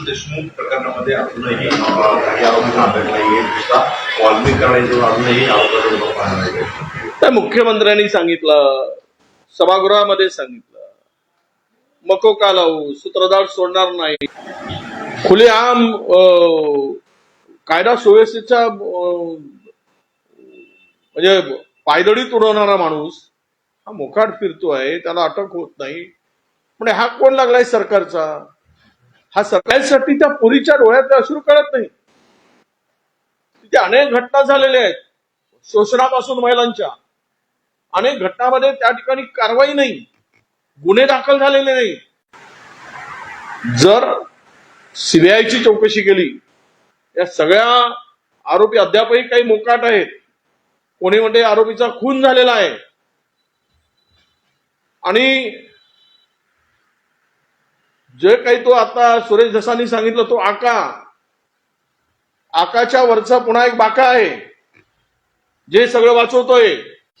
संतोष देशमुख प्रकरणामध्ये अजूनही अ, काही आरोपी ताब्यात नाहीये कॉलमी करण्याचे अजूनही आरोपाचा पाहणार मुख्यमंत्र्यांनी सांगितलं सभागृहामध्ये सांगितलं मको का लावू सूत्रधार सोडणार नाही. खुलेआम कायदा सुव्यवस्थेच्या म्हणजे पायदळीत उडवणारा माणूस हा मोकाट फिरतो आहे त्याला अटक होत नाही. म्हणजे हा कोण लागलाय सरकारचा? हा सगळ्यांसाठी त्या पुरीच्या डोळ्यात अश्रू कळत नाही. तिथे अनेक घटना झालेल्या आहेत. शोषणापासून महिलांच्या. अनेक घटनामध्ये त्या ठिकाणी कारवाई नाही. गुन्हे दाखल झालेले नाही. जर सीबीआयची चौकशी केली या सगळ्या आरोपी अद्यापही काही मोकाट आहेत. कोणी म्हणते आरोपीचा खून झालेला आहे. आणि जे काही तो आता सुरेश धसांनी सांगितलं तो आका. आकाच्या वरचा पुन्हा एक बाका आहे. जे सगळं वाचवतोय.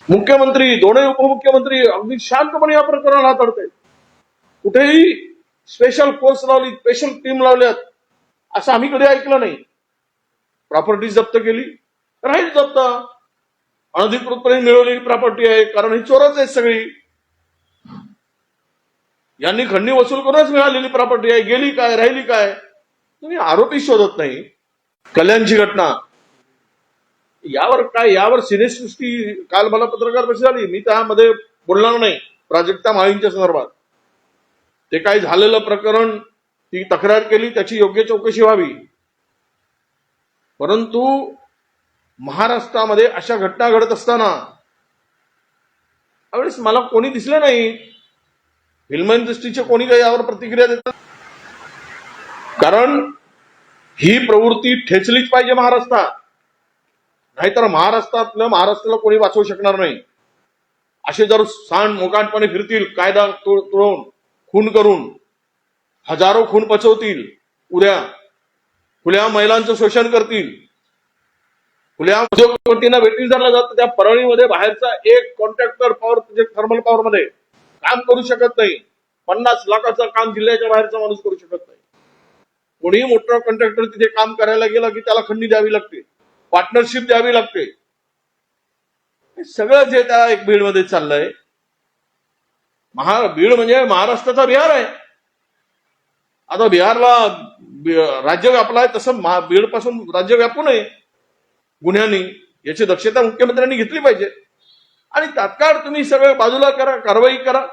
मुख्यमंत्री दोन्ही उपमुख्यमंत्री अगदी शांतपणे या प्रकरण हाताळते कुठेही स्पेशल फोर्स लावली स्पेशल टीम लावल्यात असं आम्ही कधी ऐकलं नाही. प्रॉपर्टी जप्त केली राहील जप्त. अनधिकृतपणे मिळवलेली प्रॉपर्टी आहे कारण ही चोरच आहेत सगळी. यांनी खंडणी वसूल करूनच मिळालेली प्रॉपर्टी आहे. गेली काय राहिली काय? तुम्ही आरोपी शोधत नाही. कल्याणची घटना. यावर काय यावर सिनेसृष्टी काल मला पत्रकार कशी झाली. मी त्यामध्ये बोलणार नाही. प्राजक्ता माळींच्या संदर्भात. ते काय झालेलं प्रकरण ती तक्रार केली त्याची योग्य चौकशी व्हावी. परंतु महाराष्ट्रामध्ये अशा घटना घडत असताना त्यावेळेस मला कोणी दिसले नाही. फिल्म इंडस्ट्रीचे कोणी काही यावर प्रतिक्रिया देतात कारण ही प्रवृत्ती ठेचलीच पाहिजे महाराष्ट्रात. नाहीतर महाराष्ट्रातलं महाराष्ट्राला कोणी वाचवू शकणार नाही. असे जर सांड मोकाटपणे फिरतील कायदा तोड तोडून खून करून हजारो खून पचवतील उद्या खुल्या महिलांचं शोषण करतील खुल्या उद्योगपतींना भेटी धरला जातं त्या परळीमध्ये बाहेरचा एक contractor power project thermal power मध्ये. काम करू शकत नाही. पन्नास लाखाचं काम जिल्ह्याच्या बाहेरचा माणूस करू शकत नाही. कोणीही मोठा कॉन्ट्रॅक्टर तिथे काम करायला गेला की त्याला खंडी द्यावी लागते. पार्टनरशिप द्यावी लागते. हे सगळं जे त्या एक बीडमध्ये चाललंय महा बीड म्हणजे महाराष्ट्राचा बिहार आहे. आता बिहारला राज्य व्यापला आहे तसं महा- बीडपासून राज्य व्यापू नये. गुन्ह्यांनी याची दक्षता मुख्यमंत्र्यांनी घेतली पाहिजे. आणि तात्काळ तुम्ही सगळं बाजूला करा कारवाई करा.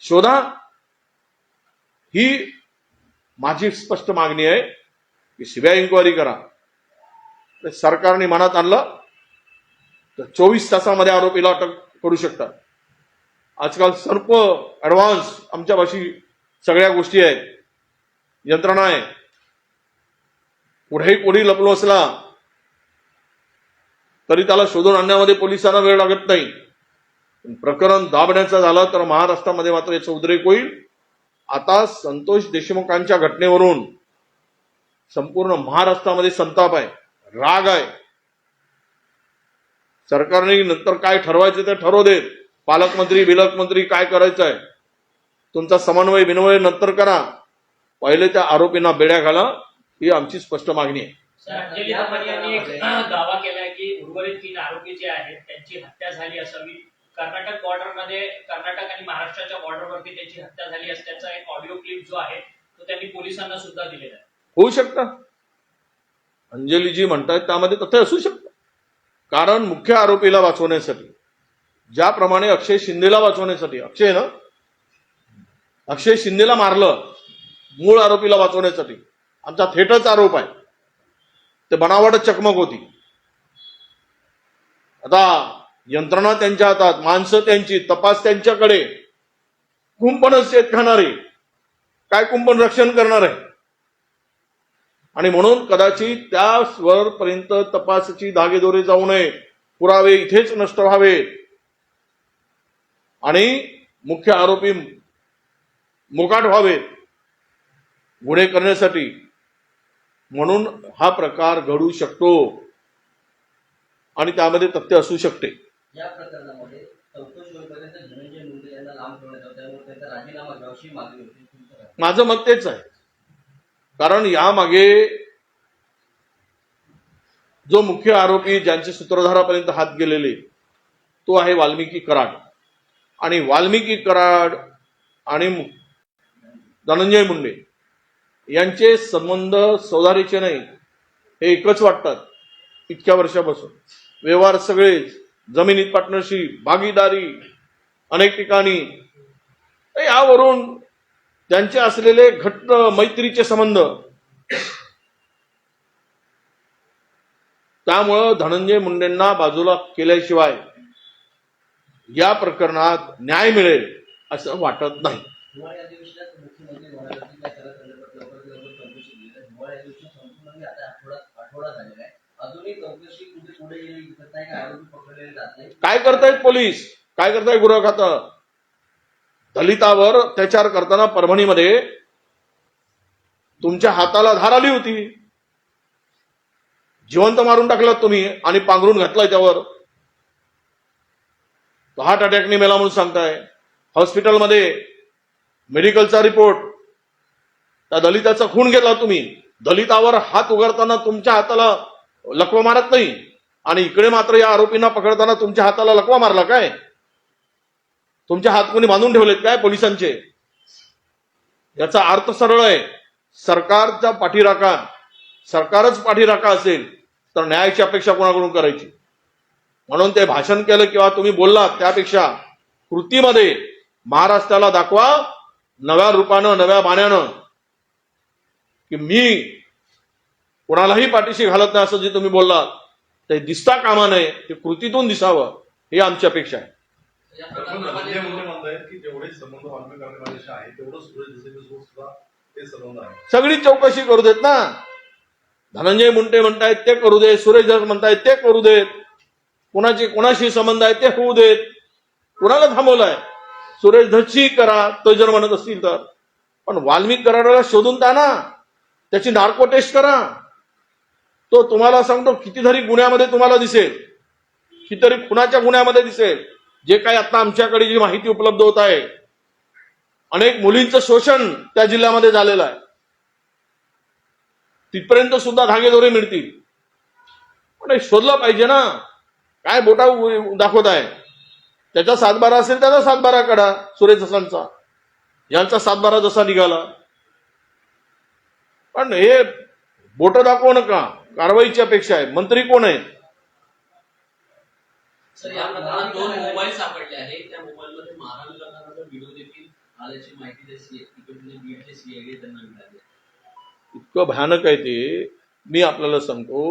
शोधा. ही माझी स्पष्ट मागणी आहे की सीबीआय इन्क्वायरी करा. तर सरकारने मनात आणलं तर चोवीस तासामध्ये आरोपीला अटक करू शकतात. आजकाल सर्व ॲडव्हान्स आमच्या भाषी सगळ्या गोष्टी आहेत. यंत्रणा आहे. कुठेही कोणी लपलो असला तरी त्याला शोधून आणण्यामध्ये पोलिसांना वेळ लागत नाही. प्रकरण दाबण्याचं झालं तर महाराष्ट्रामध्ये मात्र याचा उद्रेक होईल. आता संतोष देशमुखांच्या घटनेवरून संपूर्ण महाराष्ट्रामध्ये संताप आहे राग आहे. सरकारने नंतर काय ठरवायचं ते ठरवू देत. पालकमंत्री बिलकमंत्री काय करायचं आहे तुमचा समन्वय विनवय नंतर करा. पहिले त्या आरोपींना बेड्या घाला. ही आमची स्पष्ट मागणी आहे. म्हणजे दावा केलाय की उर्वरित तीन आरोपी जे आहेत त्यांची हत्या झाली असावी. कर्नाटक बॉर्डरमध्ये कर्नाटक आणि महाराष्ट्राच्या बॉर्डरवरती त्याची हत्या झाली असल्याचा एक ऑडिओ क्लिप जो आहे तो त्यांनी पोलिसांना सुद्धा दिलेला आहे. होऊ शकतं. अंजली जी म्हणतात त्यामध्ये तथ्य असू शकतं. कारण मुख्य आरोपीला वाचवण्यासाठी ज्याप्रमाणे अक्षय शिंदेला वाचवण्यासाठी अक्षय ना अक्षय शिंदेला मारलं मूळ आरोपीला वाचवण्यासाठी. आमचा थेटच आरोप आहे. ते बनावट चकमक होती. आता यंत्रणा त्यांच्या हातात माणसं त्यांची तपास त्यांच्याकडे. कुंपणच शेत खाणारे. काय कुंपण रक्षण करणार? आहे आणि म्हणून कदाचित त्या स्वरपर्यंत तपासाची धागेदोरे जाऊ नये. पुरावे इथेच नष्ट व्हावे आणि मुख्य आरोपी मोकाट व्हावेत. गुन्हे करण्यासाठी. म्हणून हा प्रकार घडू शकतो. आणि त्यामध्ये तथ्य असू शकते. या प्रकरणामध्ये चौकशी होईपर्यंत धनंजय मुंडे यांना लांब ठेवण्यात आलं. त्यामुळे त्यांचा राजीनामा घ्यावशी मागणी होती. माझं मत तेच आहे. कारण यामागे जो मुख्य आरोपी ज्यांचे सूत्रधारापर्यंत हात गेलेले तो आहे वाल्मिकी कराड. आणि वाल्मिकी कराड आणि धनंजय मुंडे यांचे संबंध सौदारीचे नाही हे एकच वाटतात इतक्या वर्षापासून. व्यवहार सगळेच जमिनीत पार्टनरशिप भागीदारी अनेक ठिकाणी. यावरून त्यांचे असलेले घट्ट मैत्रीचे संबंध. त्यामुळं धनंजय मुंडेंना बाजूला केल्याशिवाय या प्रकरणात न्याय मिळेल असं वाटत नाही. मुख्यमंत्री आता आठवडा झालेला आहे. काय करतायत पोलीस? काय करताय गृह खातं दलितावर अत्याचार करताना परभणीमध्ये तुमच्या हाताला धार आली होती. जिवंत मारून टाकलात तुम्ही आणि पांघरून घातलाय त्यावर. तो हार्ट अटॅकने मेला म्हणून सांगताय. हॉस्पिटलमध्ये मेडिकलचा रिपोर्ट. त्या दलिताचा खून घेतला तुम्ही. दलितावर हात उगारताना तुमच्या हाताला लकवा मारत नाही. आणि इकडे मात्र या आरोपींना पकडताना तुमच्या हाताला लकवा मारला काय? तुमच्या हात कोणी बांधून ठेवलेत काय पोलिसांचे? याचा अर्थ सरळ आहे. सरकारचा पाठीराखा सरकारच पाठीराखा असेल तर न्यायाची अपेक्षा कोणाकडून करायची? म्हणून ते भाषण केलं किंवा तुम्ही बोललात त्यापेक्षा कृतीमध्ये महाराष्ट्राला दाखवा नव्या रूपानं नव्या बाण्यानं की मी कोणालाही पाठीशी घालत नाही असं जे तुम्ही बोललात ते दिसता कामा नये ते कृतीतून दिसावं ही आमची अपेक्षा आहे. या पण प्रकरणामध्ये धनंजय मुंडे म्हणतायत की जेवढे संबंध वाल्मिक माझ्याशी आहे तेवढं सुरेश देसाईसोबत सुद्धा ते संबंध आहे. सगळी चौकशी करू देत ना. धनंजय मुंडे म्हणतायत ते करू देत. सुरेश धस म्हणतायत ते करू देत. कोणाचे कोणाशी संबंध आहे ते होऊ देत. कुणाला थांबवलंय? सुरेश धसशी करा तो जर म्हणत असतील तर. पण वाल्मिक कराडाला शोधून द्या ना त्याची नार्को टेस्ट करा. तो तुम्हाला सांगतो कितीतरी गुन्ह्यामध्ये तुम्हाला दिसेल. कितीतरी खुनाच्या गुन्ह्यामध्ये दिसेल. जे काही आता आमच्याकडे जी माहिती उपलब्ध होत आहे अनेक मुलींचं शोषण त्या जिल्ह्यामध्ये झालेलं आहे. तिथपर्यंत सुद्धा धागेदोरे मिळतील. पण हे शोधलं पाहिजे ना. काय बोटा दाखवत आहे. त्याचा सातबारा असेल त्याचा सातबारा काढा सुरेश दसांचा यांचा सातबारा जसा निघाला. पण हे बोट दाखवू नका. कारवाईची अपेक्षा आहे. मंत्री कोण आहेत? इतकं भयानक आहे ते. मी आपल्याला सांगतो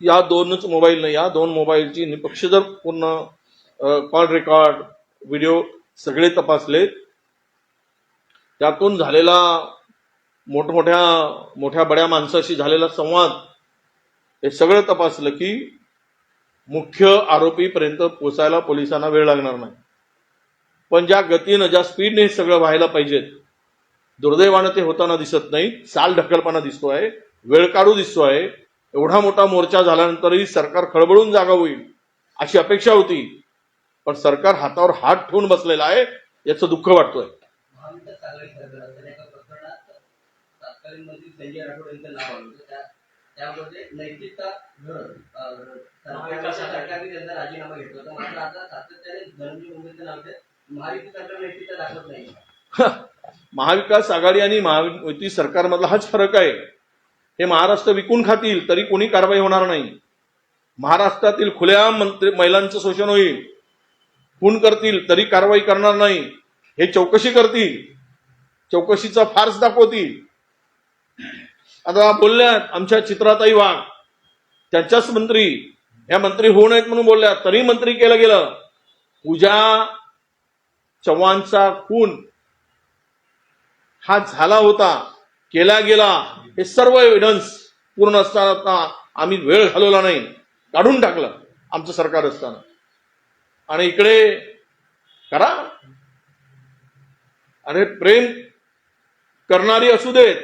या दोनच मोबाईल नाही या दोन मोबाईलची निपक्ष जर पूर्ण कॉल रेकॉर्ड व्हिडिओ सगळे तपासले त्यातून झालेला मोठमोठ्या मोठ्या बड्या माणसाशी झालेला संवाद हे सगळं तपासलं की मुख्य आरोपीपर्यंत पोचायला पोलिसांना वेळ लागणार नाही. पण ज्या गतीनं ज्या स्पीडने हे सगळं व्हायला पाहिजेत दुर्दैवानं ते होताना दिसत नाही चाल ढकलपणा दिसतो आहे वेळ काढू दिसतो आहे एवढा मोठा मोर्चा झाल्यानंतरही सरकार खळबळून जागा होईल अशी अपेक्षा होती. पण सरकार हातावर हात ठेवून बसलेला आहे याचं दुःख वाटतोय. संजय राठोड यांचं नाव आलं त्यामध्ये नैतिकता सरकारने त्यांचा राजीनामा घेतला होता. मात्र आता सातत्याने धनंजय मुंडेचं नाव महायुती सरकार नैतिकता दाखवत नाही. महाविकास आघाडी आणि महायुती सरकारमधला हाच फरक आहे. हे महाराष्ट्र विकून खातील तरी कोणी कारवाई होणार नाही. महाराष्ट्रातील खुल्या मंत्री महिलांचं शोषण होईल. खून करतील तरी कारवाई करणार नाही. हे चौकशी करतील. चौकशीचा फार्स दाखवतील. आता बोलल्यात आमच्या चित्राताई वाघ. त्यांच्याच मंत्री. ह्या मंत्री होऊ नयेत म्हणून बोलल्या तरी मंत्री केलं गेलं. पूजा चव्हाणचा खून हा झाला होता. केला गेला. हे सर्व एव्हिडन्स पूर्ण असताना आम्ही वेळ घालवला नाही. काढून टाकलं आमचं सरकार असताना. आणि इकडे करा. अरे प्रेम करणारी असू देत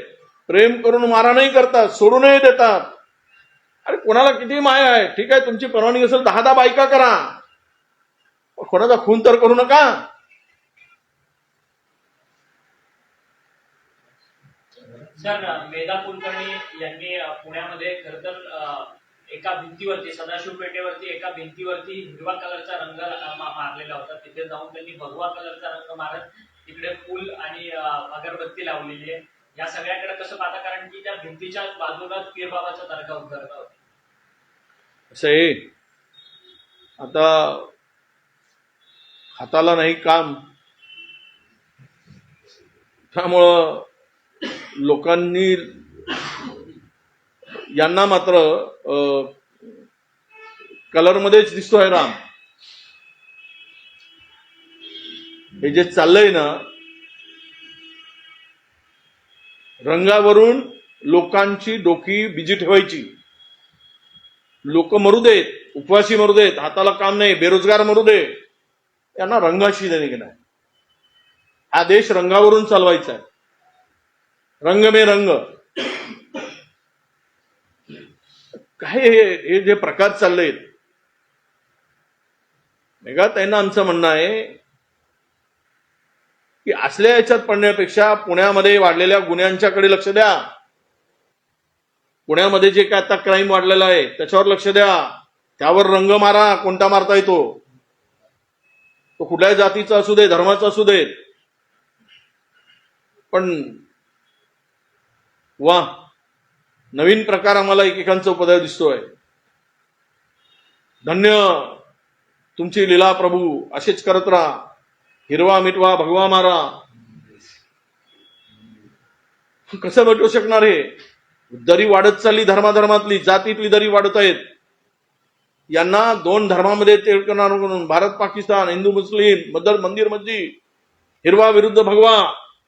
प्रेम करून मारा नाही करतात सोडूनही देतात. अरे कोणाला किती माया आहे? ठीक आहे तुमची परवानगी असेल दहा दहा बायका करा. कोणाचा खून तर करू नका. सर मेधा कुलकर्णी यांनी पुण्यामध्ये खर तर एका भिंतीवरती सदाशिव पेठेवरती एका भिंतीवरती हिरवा कलरचा रंग मारलेला होता. तिथे जाऊन त्यांनी भगवा कलरचा रंग मारत तिकडे फुल आणि अगरबत्ती लावलेली आहे. या सगळ्याकडे कसं पाहता? कारण की त्या भिंतीच्या बाजूलाच पीरबाबाचा दर्गा उभारला होता. असं आहे आता हाताला नाही काम. त्यामुळं लोकांनी यांना मात्र कलरमध्येच दिसतोय राम. हे जे चाललंय ना रंगावरून लोकांची डोकी बिजी ठेवायची लोक मरू देत उपवासी मरू देत हाताला काम नाही बेरोजगार मरू दे यांना रंगाशी देणे नाही हा देश रंगावरून चालवायचा आहे. रंग मे रंग. काय हे हे जे प्रकार चाललेत? मेघा त्यांना आमचं म्हणणं आहे की असल्या याच्यात पडण्यापेक्षा पुण्यामध्ये वाढलेल्या गुन्ह्यांच्याकडे लक्ष द्या. पुण्यामध्ये जे काय आता क्राईम वाढलेला आहे त्याच्यावर लक्ष द्या. त्यावर रंग मारा कोणता मारता येतो? तो कुठल्याही जातीचा असू दे धर्माचा असू दे. पण वा नवीन प्रकार आम्हाला एकेकांचा उपदय दिसतोय. धन्य तुमची लीला प्रभू असेच करत राहा. हिरवा मिटवा भगवा मारा. कसं भेटू शकणार हे? दरी वाढत चालली धर्माधर्मातली जातीतली दरी वाढत आहेत. यांना दोन धर्मामध्ये ते करणार म्हणून भारत पाकिस्तान हिंदू मुस्लिम मदर मंदिर मस्जिद हिरवा विरुद्ध भगवा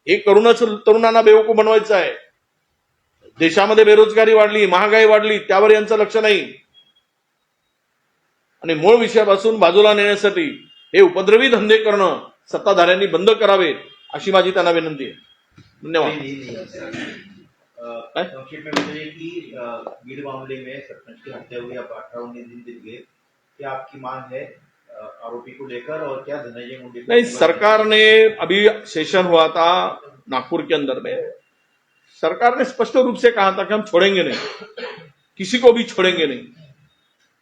हे करूनच तरुणांना बेवकूफ बनवायचं आहे. देशामध्ये बेरोजगारी वाढली महागाई वाढली त्यावर यांचं लक्ष नाही. आणि मूळ विषयापासून बाजूला नेण्यासाठी हे उपद्रवी धंदे करणं सत्ताधाऱ्यांनी बंद करावे अशी माझी त्यांना विनंती आहे. धन्यवाद? संक्षेप में मुझे कि भीड़ मामले में सरपंच की हत्या हुई अब अठारह उन्नीस दिन बीत गए क्या आपकी मांग है आरोपी को लेकर और क्या धनंजय मुंडे नहीं सरकार ने अभी सेशन हुआ था नागपुर के अंदर में। सरकार ने स्पष्ट रूप से कहा था कि हम छोड़ेंगे नहीं किसी को भी छोड़ेंगे नहीं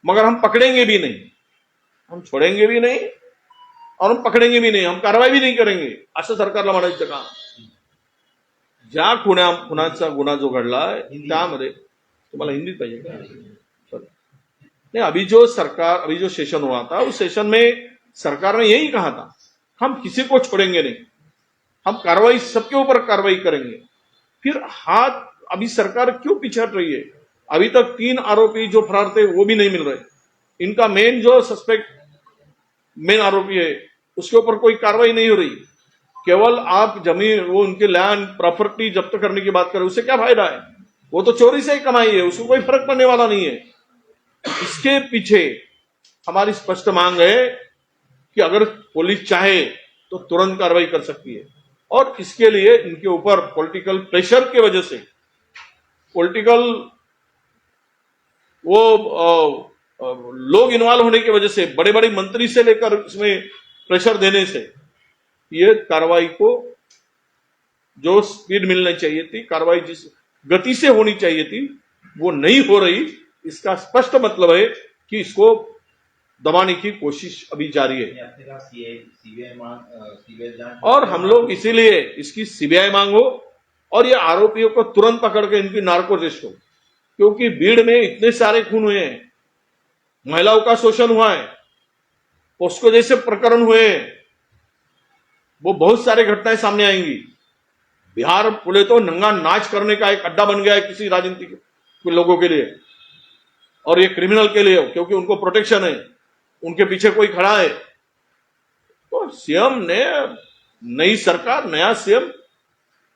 मगर हम पकड़ेंगे भी नहीं। हम छोड़ेंगे भी नहीं और हम पकड़ेंगे भी नाही हम कारवाई भी नाही करेंगे। असं सरकारला म्हणायचं का ज्या खुण्या खुनाचा गुन्हा जो घडलाय त्यामध्ये तुम्हाला हिंदीत पाहिजे का? नहीं अभी जो सरकार अभी जो सेशन हुआ था उस सेशन में सरकार ने यही कहा था हम किसी को छोड़ेंगे नहीं. हम कार्रवाई सबके ऊपर कार्रवाई करेंगे. फिर हाथ अभी सरकार क्यों पीछे हट रही है? अभी तक तीन आरोपी जो फरार थे वो भी नहीं मिल रहे. इनका मेन जो सस्पेक्ट मेन आरोपी है उसके ऊपर कोई कार्रवाई नहीं हो रही। केवल आप ज़मीन वो उनके लैंड प्रॉपर्टी जब्त करने की बात करें उससे क्या फ़ायदा है? वो तो चोरी से ही कमाई है उसको कोई फ़र्क पड़ने वाला नहीं है। इसके पीछे हमारी स्पष्ट मांग है कि अगर पुलिस चाहे तो तुरंत कार्रवाई कर सकती है। और इसके लिए इनके ऊपर पॉलिटिकल प्रेशर की वजह से पॉलिटिकल वो अ, अ, लोग इन्वॉल्व होने की वजह से बड़े बड़े मंत्री से लेकर इसमें प्रेशर देने से ये कार्रवाई को जो स्पीड मिलनी चाहिए थी कार्रवाई जिस गति से होनी चाहिए थी वो नहीं हो रही। इसका स्पष्ट मतलब है कि इसको दबाने की कोशिश अभी जारी है। और हम लोग इसीलिए इसकी सीबीआई मांग और ये आरोपियों को तुरंत पकड़ के इनकी नार्को टेस्ट हो क्योंकि भीड़ में इतने सारे खून हुए हैं महिलाओं का शोषण हुआ है। पोस्को जैसे प्रकरण हुए, वो बहुत सारे घटनाएँ सामने आएँगी। बिहार बोले तो नंगा नाच करने का एक अड्डा बन गया है किसी राजनीतिक लोगों के लिए और ये क्रिमिनल के लिए, क्योंकि उनको प्रोटेक्शन है, उनके पीछे कोई खड़ा है। तो सीएम ने नई सरकार, नया सीएम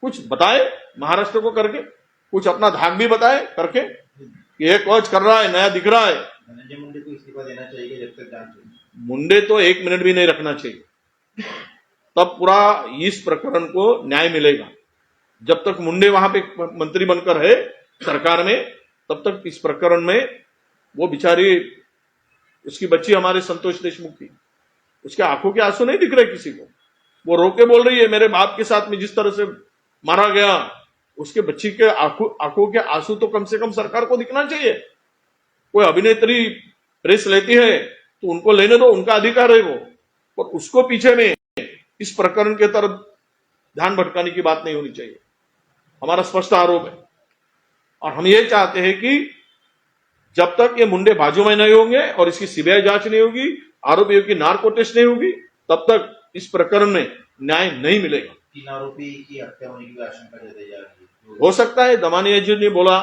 कुछ बताए महाराष्ट्र को करके, कुछ अपना धाक भी बताए करके कि ये कोच कर रहा है, नया दिख रहा है। धनंजय मुंडे को इस्तीफा देना चाहिए जब तक जाँच मुंडे तो एक मिनट भी नहीं रखना चाहिए। तब पूरा इस प्रकरण को न्याय मिलेगा। जब तक मुंडे वहाँ पे मंत्री बनकर है सरकार में, तब तक इस प्रकरण में वो बिचारी, उसकी बच्ची हमारे संतोष देशमुख की, उसके आँखों के आँसू नहीं दिख रहे किसी को। वो रोके बोल रही है, मेरे बाप के साथ में जिस तरह से मारा गया, उसके बच्ची के आँखों आँखों के आँसू तो कम से कम सरकार को दिखना चाहिए। कोई अभिनेत्री प्रेस लेती है तो उनको लेने दो उनका अधिकार है वो। और उसको पीछे में इस प्रकरण के तरफ़ ध्यान भटकाने की बात नहीं होनी चाहिए। हमारा स्पष्ट आरोप है। और हम ये चाहते हैं कि जब तक ये मुंडे बाजू में नहीं होंगे और इसकी सीबीआई जाँच नहीं होगी आरोपियों की नार्को टेस्ट नहीं होगी तब तक इस प्रकरण में न्याय नहीं मिलेगा। तीन आरोपी की हत्या होने की आशंका जताई जा रही है। हो सकता है दमानिया जी ने बोला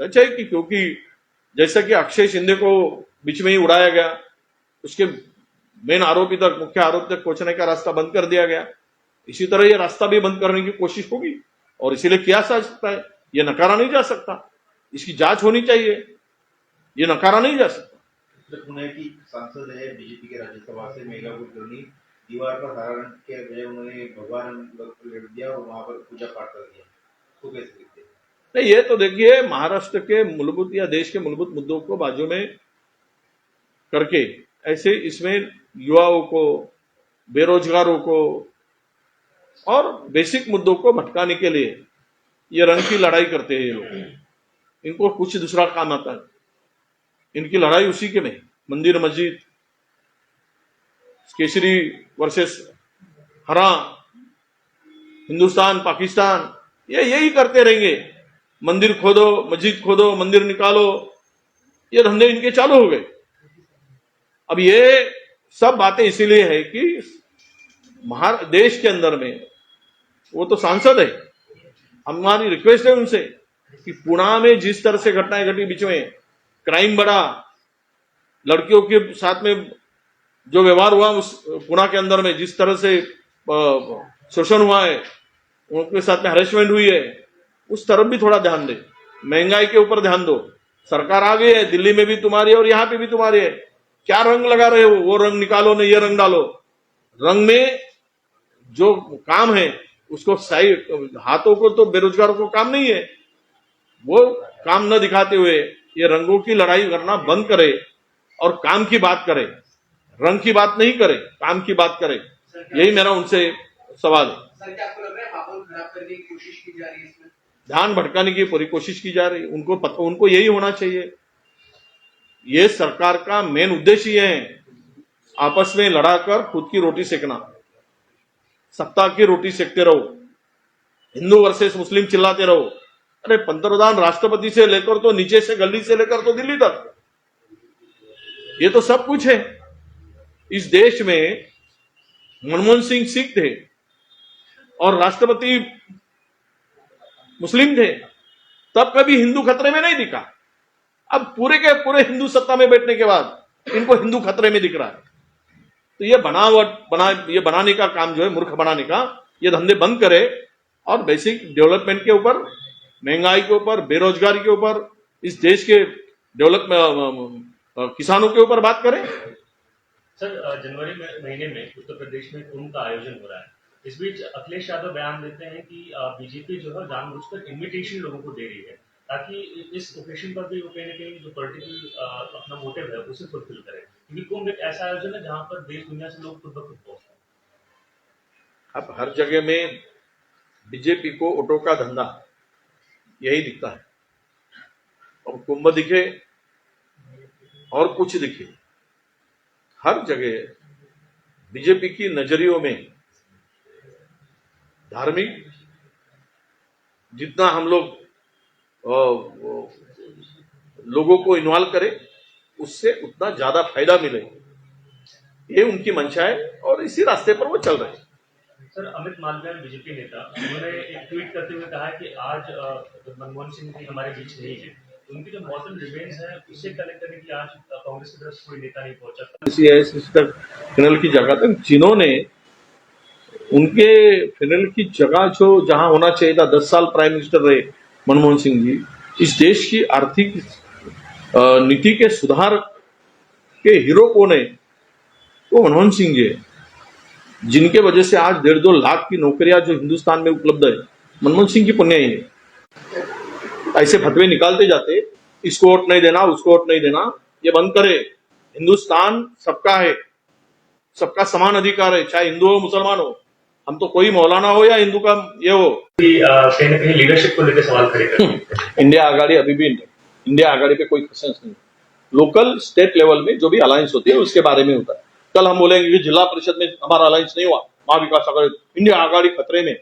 सच है कि क्योंकि जैसा कि अक्षय शिंदे को बीच में ही उड़ाया गया उसके मेन आरोपी तक मुख्य आरोपी तक पहुँचने का रास्ता बंद कर दिया गया। इसी तरह ये रास्ता भी बंद करने की कोशिश होगी और इसीलिए किया जा सकता है। ये नकारा नहीं जा सकता। इसकी जाँच होनी चाहिए। ये नकारा नहीं जा सकता। की सांसद है बीजेपी के राज्यसभा से कुलकर्णी दीवार पर हरा रंग के उन्होंने भगवान को दिया और वहाँ पर पूजा पाठ कर दिया। तो कैसे देखते नहीं ये तो देखिए महाराष्ट्र के मूलभूत या देश के मूलभूत मुद्दों को बाजू में करके ऐसे इसमें युवाओं को, बेरोजगारों को और बेसिक मुद्दों को भटकाने के लिए ये रंग की लड़ाई करते हैं ये लोग। इनको कुछ दूसरा काम आता है। इनकी लड़ाई उसी के में मंदिर मस्जिद, केसरी वर्सेस हरा, हिंदुस्तान, पाकिस्तान, ये यही करते रहेंगे। मंदिर खोदो, मस्जिद खोदो, मंदिर निकालो, ये धंधे इनके चालू हो गए। अब ये सब बातें इसीलिए है कि देश के अंदर में वो तो सांसद है। हमारी रिक्वेस्ट है उनसे कि पुणे में जिस तरह से घटनाएँ घटी बीच में, क्राइम बढ़ा, लड़कियों के साथ में जो व्यवहार हुआ उस, पुणे के अंदर में, जिस तरह से शोषण हुआ है, उनके साथ में हरेसमेंट हुई है, उस तरफ़ भी थोड़ा ध्यान दे। महँगाई के ऊपर ध्यान दो। सरकार आ गई है, दिल्ली में भी तुम्हारी है और यहाँ पे भी तुम्हारी है। क्या रंग लगा रहे हो? वो रंग निकालो नहीं ये रंग डालो। रंग में जो काम है उसको सही हाथों को तो बेरोजगारों को काम नहीं है। वो काम न दिखाते हुए ये रंगों की लड़ाई करना बंद करे और काम की बात करे। रंग की बात नहीं करे काम की बात करे। यही मेरा उनसे सवाल है। ध्यान भटकाने की पूरी कोशिश की जा रही है। उनको पता उनको यही होना चाहिए। ये सरकार का मेन उद्देश्य ये है, आपस में लड़ाकर खुद की रोटी सेकना, सत्ता की रोटी सेकते रहो, हिंदू वर्सेस मुस्लिम चिल्लाते रहो। अरे पंतप्रधान राष्ट्रपति से लेकर तो नीचे से गली से लेकर तो दिल्ली तक, ये तो सब कुछ है। इस देश में मनमोहन सिंह सिख थे और राष्ट्रपति मुस्लिम थे, तब कभी हिंदू खतरे में नहीं दिखा। अब पूरे के पूरे हिंदू सत्ता में बैठने के बाद इनको हिंदू खतरे में दिख रहा है। तो ये बनावट, बना, ये बनाने का काम जो है, मूर्ख बनाने का, ये धंधे बंद करे और बेसिक डेवलपमेंट के ऊपर, महँगाई के ऊपर, बेरोजगारी के ऊपर, इस देश के डेवलप किसानों के ऊपर बात करें। सर जनवरी महीने में उत्तर प्रदेश में कुंभ का आयोजन हो रहा है। इस बीच अखिलेश यादव बयान देते हैं कि बीजेपी जो है जानबूझकर इनविटेशन लोगों को दे रही है। ताकि इस ओकेशन पर भी वो कहीं ना कहीं जो पॉलिटिकल अपना मोटिव है, उसे फुलफिल करे। क्योंकि कुंभ एक ऐसा आयोजन है जहाँ पर देश, दुनिया से लोग खुद ब खुद पहुँचते हैं। अब हर जगह में बीजेपी को ऑटो का धंधा, यही दिखता है। और कुंभ दिखे, और कुछ दिखे। हर जगह बीजेपी की नजरियों में धार्मिक, जितना हम लोग लोगों को इन्वॉल्व करें उससे उतना ज़्यादा फ़ायदा मिले। ये उनकी मंशा है और इसी रास्ते पर वो चल रहे हैं। सर अमित मालवीय बीजेपी नेता उन्होंने एक ट्वीट करते हुए कहा कि आज मनमोहन सिंह जी हमारे बीच नहीं है। उनकी जो मौसम रिमेन्स है उससे कनेक्ट करने की आज कांग्रेस की तरफ़ कोई नेता नहीं पहुँचा तक फिनल की जगह तक जिन्होंने उनके फिनल की जगह जो जहाँ होना चाहिए था दस साल प्राइम मिनिस्टर रहे मनमोहन सिंह जी, इस देश की आर्थिक नीति के सुधार के हीरो कौन है? वो मनमोहन सिंह जी है। जिनके वजह से आज डेढ़ दो लाख की नौकरियाँ जो हिंदुस्तान में उपलब्ध है, मनमोहन सिंह की पुण्य है। ऐसे फतवे निकालते जाते, इसको वोट नहीं देना, उसको वोट नहीं देना, ये बंद करे। हिंदुस्तान सबका है, सबका समान अधिकार है, चाहे हिंदू हो, मुसलमान हो। हम तो कोई मौलाना हो या हिंदू का ये हो। कहीं ना कहीं लीडरशिप को लेकर सवाल खड़े इंडिया आगाड़ी अभी भी इंडिया आगाड़ी पे कोई क्वेश्चन नहीं लोकल स्टेट लेवल में जो भी अलायंस होती है उसके बारे में होता है। कल हम बोलेंगे कि जिला परिषद में हमारा अलायंस नहीं हुआ। महाविकास आघाड़ी इंडिया आगाड़ी खतरे में